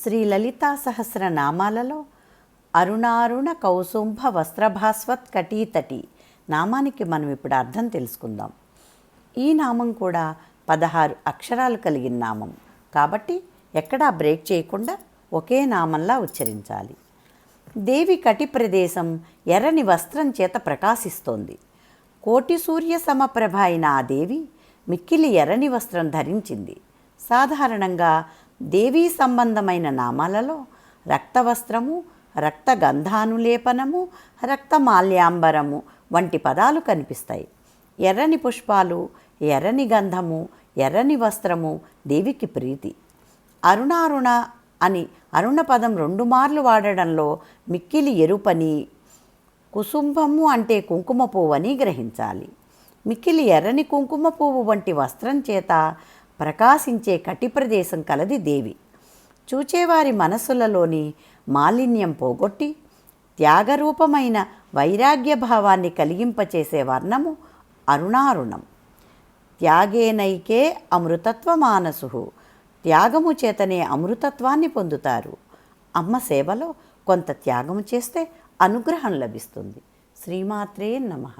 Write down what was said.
శ్రీ లలితా సహస్ర నామాలలో అరుణారుణ కౌసుంభ వస్త్రభాస్వత్ కటీతటి నామానికి మనం ఇప్పుడు అర్థం తెలుసుకుందాం. ఈ నామం కూడా పదహారు అక్షరాలు కలిగిన నామం. కాబట్టి ఎక్కడా బ్రేక్ చేయకుండా ఒకే నామంలా ఉచ్చరించాలి. దేవి కటి ప్రదేశం ఎర్రని వస్త్రం చేత ప్రకాశిస్తోంది. కోటి సూర్య సమప్రభ అయిన ఆ దేవి మిక్కిలి ఎర్రని వస్త్రం ధరించింది. సాధారణంగా దేవీ సంబంధమైన నామాలలో రక్తవస్త్రము రక్త గంధానులేపనము రక్తమాల్యాంబరము వంటి పదాలు కనిపిస్తాయి. ఎర్రని పుష్పాలు ఎర్రని గంధము ఎర్రని వస్త్రము దేవికి ప్రీతి. అరుణారుణ అని అరుణ పదం రెండు మార్లు వాడడంలో మిక్కిలి ఎరుపని కుసుంభము అంటే కుంకుమ పువ్వు అని గ్రహించాలి. మిక్కిలి ఎర్రని కుంకుమ పువ్వు వంటి వస్త్రం చేత ప్రకాశించే కటి ప్రదేశం కలది దేవి. చూచేవారి మనసులలోని మాలిన్యం పోగొట్టి త్యాగరూపమైన వైరాగ్య భావాన్ని కలిగింపచేసే వర్ణము అరుణారుణం. త్యాగేనైకే అమృతత్వమానసు. త్యాగము చేతనే అమృతత్వాన్ని పొందుతారు. అమ్మ సేవలో కొంత త్యాగము చేస్తే అనుగ్రహం లభిస్తుంది. శ్రీమాత్రే నమః.